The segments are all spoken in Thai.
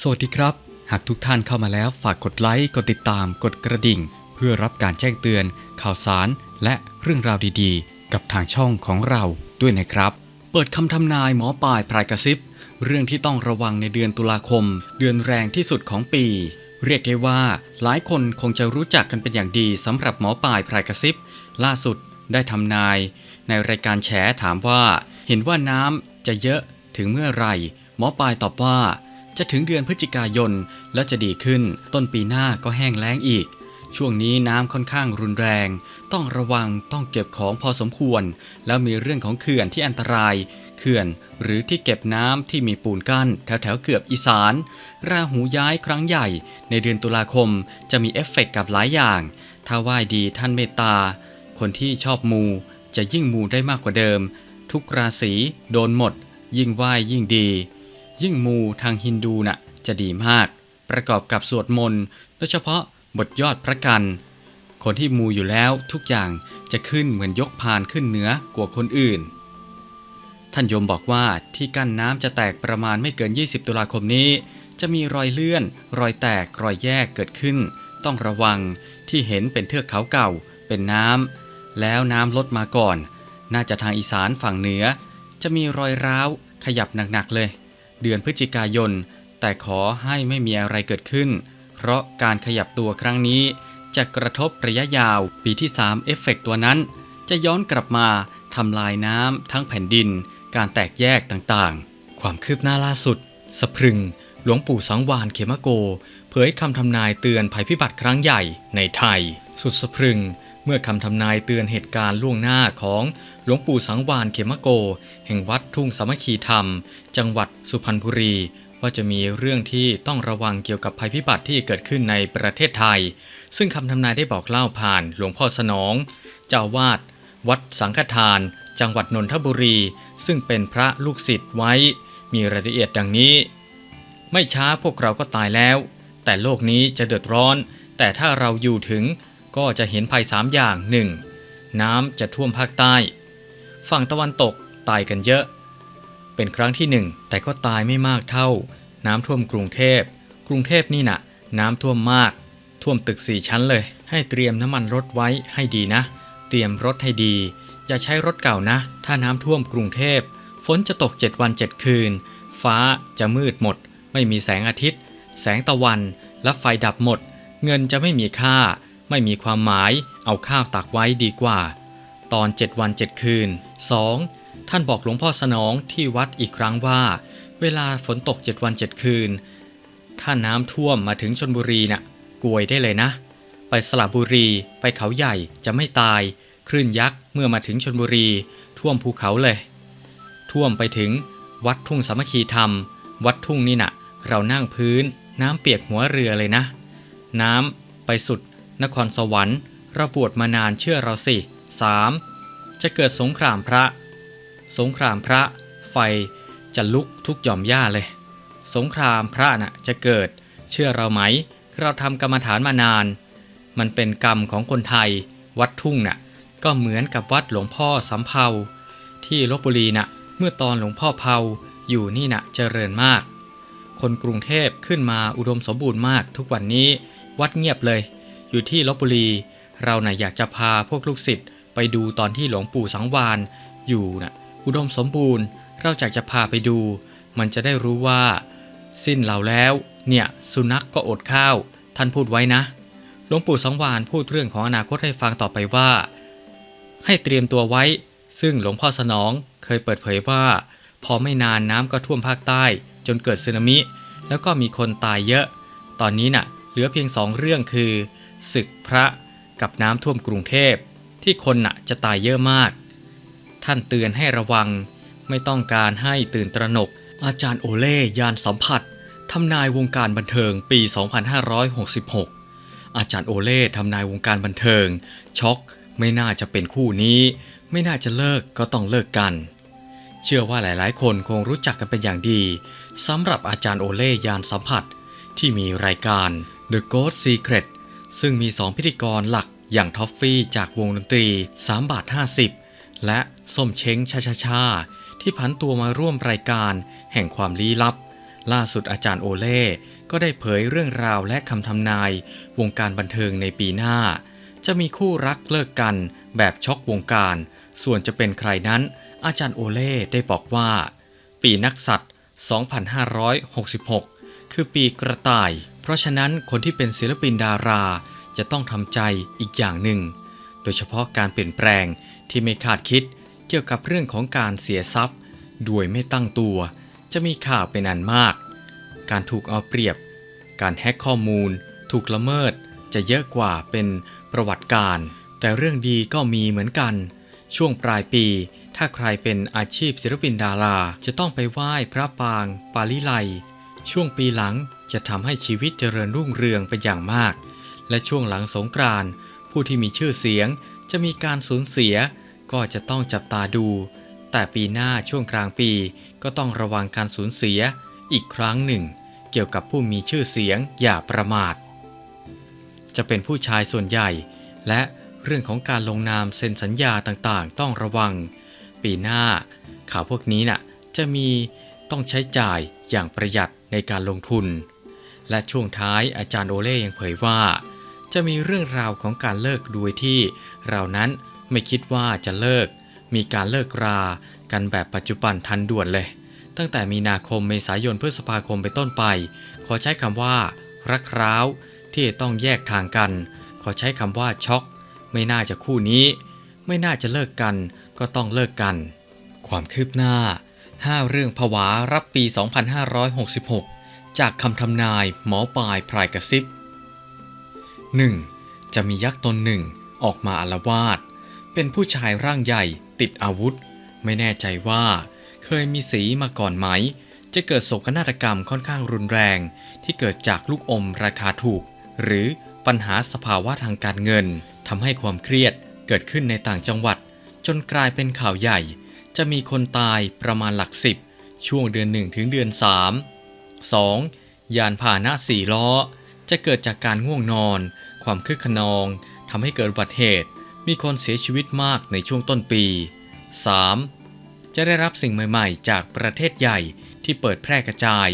สวัสดีครับ หากทุกท่านเข้ามาแล้วฝากกดไลค์ กดติดตาม กดกระดิ่ง เพื่อรับการแจ้งเตือน ข่าวสาร และเรื่องราวดีๆ กับทางช่องของเราด้วยนะครับ เปิดคำทำนายหมอปลายพรายกระซิบ เรื่องที่ต้องระวังในเดือนตุลาคม เดือนแรงที่สุดของปี เรียกได้ว่า หลายคนคงจะรู้จักกันเป็นอย่างดีสำหรับหมอปลายพรายกระซิบ ล่าสุดได้ทำนาย ในรายการแฉถามว่า เห็นว่าน้ำจะเยอะถึงเมื่อไหร่หมอปลายตอบว่า จะถึงเดือนพฤศจิกายนและจะดีขึ้น ต้นปีหน้าก็แห้งแล้งอีก ช่วงนี้น้ำค่อนข้างรุนแรง ต้องระวังต้องเก็บของพอสมควร แล้วมีเรื่องของเขื่อนที่อันตราย เขื่อนหรือที่เก็บน้ำที่มีปูนกั้น แถวแถวเกือบอีสาน ราหูย้ายครั้งใหญ่ ในเดือนตุลาคมจะมีเอฟเฟกต์กับหลายอย่าง ถ้าไหว้ดีท่านเมตตา คนที่ชอบมูจะยิ่งมูได้มากกว่าเดิม ทุกราศีโดนหมด ยิ่งไหว้ยิ่งดี ยิ่งมูทางฮินดูน่ะจะดีมาก ประกอบกับสวดมนต์โดยเฉพาะบทยอดพระกัน คนที่มูอยู่แล้วทุกอย่างจะขึ้นเหมือนยกพานขึ้นเหนือกว่าคนอื่น ท่านยมบอกว่าที่กั้นน้ำจะแตกประมาณไม่เกิน 20 ตุลาคมนี้ จะมีรอยเลื่อน รอยแตกรอยแยกเกิดขึ้น ต้องระวังที่เห็นเป็นเทือกเขาเก่า เป็นน้ำแล้วน้ำลดมาก่อน น่าจะทางอีสานฝั่งเหนือ จะมีรอยร้าวขยับหนักๆเลย เดือนพฤศจิกายน แต่ขอให้ไม่มีอะไรเกิดขึ้น เพราะการขยับตัวครั้งนี้ จะกระทบระยะยาวปีที่ 3 เอฟเฟกต์ตัวนั้น จะย้อนกลับมาทำลายน้ำทั้งแผ่นดิน การแตกแยกต่างๆ ความคืบหน้าล่าสุด สะพรึง หลวงปู่สังวานเขมโก เผยคำทำนายเตือนภัยพิบัติครั้งใหญ่ในไทย สุดสะพรึง เมื่อคำทำนายเตือนเหตุการณ์ล่วงหน้าของหลวงปู่สังวานเขมโก แห่งวัดทุ่งสามัคคีธรรม จังหวัดสุพรรณบุรี ว่าจะมีเรื่องที่ต้องระวังเกี่ยวกับภัยพิบัติที่เกิดขึ้นในประเทศไทย ซึ่งคำทำนายได้บอกเล่าผ่านหลวงพ่อสนอง เจ้าอาวาดวัดสังฆทาน จังหวัดนนทบุรี ซึ่งเป็นพระลูกศิษย์ไว้ มีรายละเอียดดังนี้ ไม่ช้าพวกเราก็ตายแล้ว แต่โลกนี้จะเดือดร้อน แต่ถ้าเราอยู่ถึง ก็จะเห็นภัยสามอย่าง 1. น้ำจะท่วมภาคใต้ ฝั่งตะวันตกตายกันเยอะ เป็นครั้งที่หนึ่งแต่ก็ตายไม่มากเท่า น้ำท่วมกรุงเทพ กรุงเทพนี่น่ะ น้ำท่วมมาก ท่วมตึกสี่ชั้นเลย ให้เตรียมน้ำมันรถไว้ให้ดีนะ เตรียมรถให้ดี อย่าใช้รถเก่านะ ถ้าน้ำท่วมกรุงเทพ ฝนจะตก 7 วัน 7 คืน ฟ้าจะมืดหมด ไม่มีแสงอาทิตย์ แสงตะวัน และไฟดับหมด เงินจะไม่มีค่า ไม่มีความหมายเอาข้าวตักไว้ดีกว่า ตอน7วัน7คืน 2. ท่านบอกหลวงพ่อสนองที่วัดอีกครั้งว่า เวลาฝนตก7วัน7คืน ถ้าน้ำท่วมมาถึงชนบุรีน่ะกวยได้เลยนะ ไปสระบุรีไปเขาใหญ่จะไม่ตาย คลื่นยักษ์เมื่อมาถึงชนบุรี ท่วมภูเขาเลย ท่วมไปถึง วัดทุ่งสามัคคีธรรม วัดทุ่งนี่น่ะ เรานั่งพื้น น้ำเปียกหัวเรือเลยนะ น้ำไปสุด นครสวรรค์เราบวชมานานเชื่อเราสิ 3. จะเกิดสงครามพระ สงครามพระ ไฟจะลุกทุกหย่อมหญ้าเลย สงครามพระน่ะจะเกิด เชื่อเราไหม เราทำกรรมฐานมานาน มันเป็นกรรมของคนไทย วัดทุ่งน่ะ ก็เหมือนกับวัดหลวงพ่อสำเภา ที่ลบบุรีน่ะ เมื่อตอนหลวงพ่อเภาอยู่นี่น่ะเจริญมาก คนกรุงเทพขึ้นมาอุดมสมบูรณ์มากทุกวันนี้ วัดเงียบเลย อยู่ที่ลบบุรี เราน่ะอยากจะพาพวกลูกศิษย์ไปดูตอนที่หลวงปู่สังวานอยู่น่ะอุดมสมบูรณ์ เราอยากจะพาไปดู มันจะได้รู้ว่า สิ้นเราแล้ว เนี่ยสุนัขกก็อดข้าว ท่านพูดไว้นะ หลวงปู่สังวานพูดเรื่องของอนาคตให้ฟังต่อไปว่า ให้เตรียมตัวไว้ ซึ่งหลวงพ่อสนองเคยเปิดเผยว่า พอไม่นานน้ำก็ท่วมภาคใต้ จนเกิดสึนามิ แล้วก็มีคนตายเยอะ ตอนนี้น่ะ เหลือเพียงสองเรื่องคือ ศึกพระกับน้ำท่วมกรุงเทพที่คนน่ะจะตายเยอะมาก ท่านเตือนให้ระวังไม่ต้องการให้ตื่นตระหนก อาจารย์โอเล่ยานสัมผัสทำนายวงการบันเทิงปี 2566 อาจารย์โอเล่ทำนายวงการบันเทิง ช็อกไม่น่าจะเป็นคู่นี้ ไม่น่าจะเลิกก็ต้องเลิกกัน เชื่อว่าหลายๆ คนคงรู้จักกันเป็นอย่างดีสำหรับอาจารย์โอเล่ยานสัมผัส ที่มีรายการ The Ghost Secret ซึ่งมี 2 พิธีกรหลักอย่างท็อฟฟี่จากวงดนตรี 3 บาท 50 และส้มเช้งชาชาชาที่ผันตัวมาร่วมรายการแห่งความลี้ลับ ล่าสุดอาจารย์โอเล่ก็ได้เผยเรื่องราวและคำทำนาย วงการบันเทิงในปีหน้า จะมีคู่รักเลิกกันแบบช็อกวงการ ส่วนจะเป็นใครนั้น อาจารย์โอเล่ได้บอกว่า ปีนักสัตว์ 2566 คือปีกระต่าย เพราะฉะนั้นคนที่เป็นศิลปินดาราจะต้องทำใจอีกอย่างหนึ่ง โดยเฉพาะการเปลี่ยนแปลงที่ไม่คาดคิดเกี่ยวกับเรื่องของการเสียทรัพย์ด้วยไม่ตั้งตัว จะมีข่าวเป็นอันมาก การถูกเอาเปรียบ การแฮ็กข้อมูล ถูกละเมิด จะเยอะกว่าเป็นประวัติการ แต่เรื่องดีก็มีเหมือนกัน ช่วงปลายปี ถ้าใครเป็นอาชีพศิลปินดารา จะต้องไปไหว้พระปาง ปาลิไล ช่วงปีหลัง จะทำให้ชีวิตเจริญรุ่งเรืองเป็นอย่างมาก และช่วงหลังสงกรานต์ผู้ที่มีชื่อเสียงจะมีการสูญเสีย ก็จะต้องจับตาดู แต่ปีหน้าช่วงกลางปีก็ต้องระวังการสูญเสียอีกครั้งหนึ่ง เกี่ยวกับผู้มีชื่อเสียงอย่าประมาท จะเป็นผู้ชายส่วนใหญ่ และเรื่องของการลงนามเซ็นสัญญาต่างๆ ต้องระวัง ปีหน้า ข่าวพวกนี้น่ะจะมีต้องใช้จ่ายอย่างประหยัดในการลงทุน และช่วงท้ายอาจารย์โอเล่ยังเผยว่า จะมีเรื่องราวของการเลิกโดยที่ เรานั้นไม่คิดว่าจะเลิก มีการเลิกรา กันแบบปัจจุบันทันด่วนเลย ตั้งแต่มีนาคมเมษายนพฤษภาคมไปต้นไป ขอใช้คำว่า รักร้าวที่ต้องแยกทางกัน ขอใช้คำว่าช็อก ไม่น่าจะคู่นี้ ไม่น่าจะเลิกกัน ก็ต้องเลิกกัน ความคืบหน้า 5 เรื่องผวารับปี 2566 จากคำทำนายหมอปลายพรายกระซิบ 1. จะมียักษ์ตนหนึ่งออกมาอาละวาดเป็นผู้ชายร่างใหญ่ติดอาวุธ ไม่แน่ใจว่าเคยมีสีมาก่อนไหม จะเกิดโศกนาฏกรรมค่อนข้างรุนแรง ที่เกิดจากลูกอมราคาถูก หรือปัญหาสภาวะทางการเงินทำให้ความเครียดเกิดขึ้นในต่างจังหวัด จนกลายเป็นข่าวใหญ่ จะมีคนตายประมาณหลักสิบช่วงเดือน 1 ถึงเดือน 3 2. ยานพาหนะสี่ล้อ จะเกิดจากการง่วงนอน ความคึกขนองทำให้เกิดอุบัติเหตุ มีคนเสียชีวิตมากในช่วงต้นปี 3. จะได้รับสิ่งใหม่ๆ จากประเทศใหญ่ที่เปิดแพร่กระจาย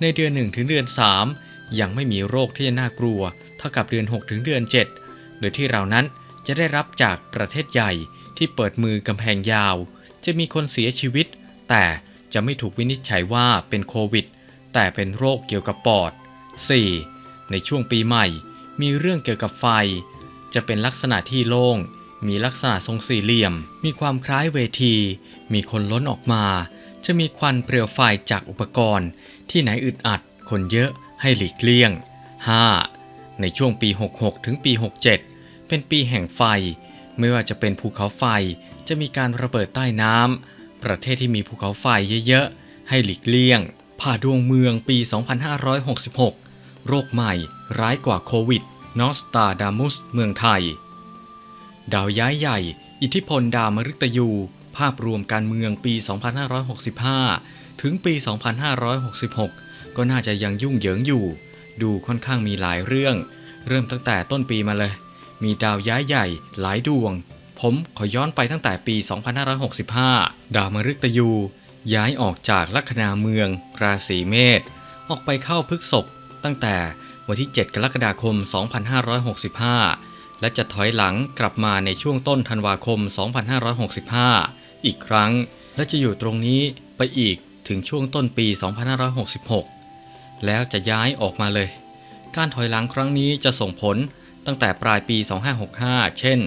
ในเดือน 1 ถึงเดือน 3 ยังไม่มีโรคที่จะน่ากลัว เท่ากับเดือน 6 ถึงเดือน 7 โดยที่เรานั้นจะได้รับจากประเทศใหญ่ที่เปิดมือกำแพงยาว จะมีคนเสียชีวิต แต่จะไม่ถูกวินิจฉัยว่าเป็นโควิด แต่เป็นโรคเกี่ยวกับปอด 4. ในช่วงปีใหม่ มีเรื่องเกี่ยวกับไฟ จะเป็นลักษณะที่โล่ง มีลักษณะทรงสี่เหลี่ยม มีความคล้ายเวที มีคนล้นออกมา จะมีควันเปลวไฟจากอุปกรณ์ ที่ไหนอึดอัด คนเยอะให้หลีกเลี่ยง 5. ในช่วงปี 66 ถึงปี 67 เป็นปีแห่งไฟ ไม่ว่าจะเป็นภูเขาไฟ จะมีการระเบิดใต้น้ำประเทศที่มีภูเขาไฟเยอะๆ ให้หลีกเลี่ยง ผ่าดวงเมืองปี 2566 โรคใหม่ร้ายกว่าโควิด นอสตาดามุส เมืองไทย ดาวย้ายใหญ่ อิทธิพลดาวมฤตยู ภาพรวมการเมืองปี 2565 ถึงปี 2566 ก็น่าจะยังยุ่งเหยิงอยู่ ดูค่อนข้างมีหลายเรื่อง เริ่มตั้งแต่ต้นปีมาเลย มีดาวย้ายใหญ่หลายดวง ผมขอย้อนไปตั้งแต่ปี 2565 ดาวมฤตยู ย้ายออกจากลัคนาเมือง ราศีเมษออกไปเข้าพฤกษบตั้งแต่วันที่ 7 กรกฎาคม 2565 และจะถอยหลังกลับมาในช่วงต้นธันวาคม 2565 อีกครั้ง และจะอยู่ตรงนี้ไปอีกถึงช่วงต้นปี 2566 แล้วจะย้ายออกมาเลย การถอยหลังครั้งนี้จะส่งผลตั้งแต่ปลายปี 2565 เช่น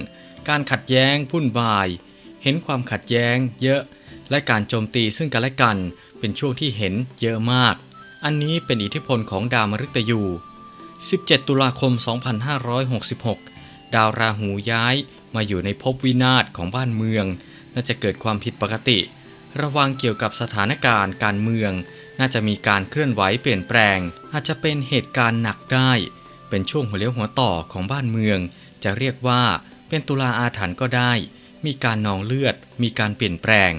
การขัดแย้งพุ่นวาย เห็นความขัดแย้งเยอะ และการโจมตีซึ่งกันและกัน เป็นช่วงที่เห็นเยอะมาก อันนี้เป็นอิทธิพลของดาวมฤตยู 17 ตุลาคม 2566 ดาวราหูย้ายมาอยู่ในภพวินาศของบ้านเมือง น่าจะเกิดความผิดปกติ ระวังเกี่ยวกับสถานการณ์การเมือง น่าจะมีการเคลื่อนไหวเปลี่ยนแปลง อาจจะเป็นเหตุการณ์หนักได้ เป็นช่วงหัวเลี้ยวหัวต่อของบ้านเมือง จะเรียกว่าเป็นตุลาอาถรรพ์ก็ได้ มีการนองเลือด มีการเปลี่ยนแปลง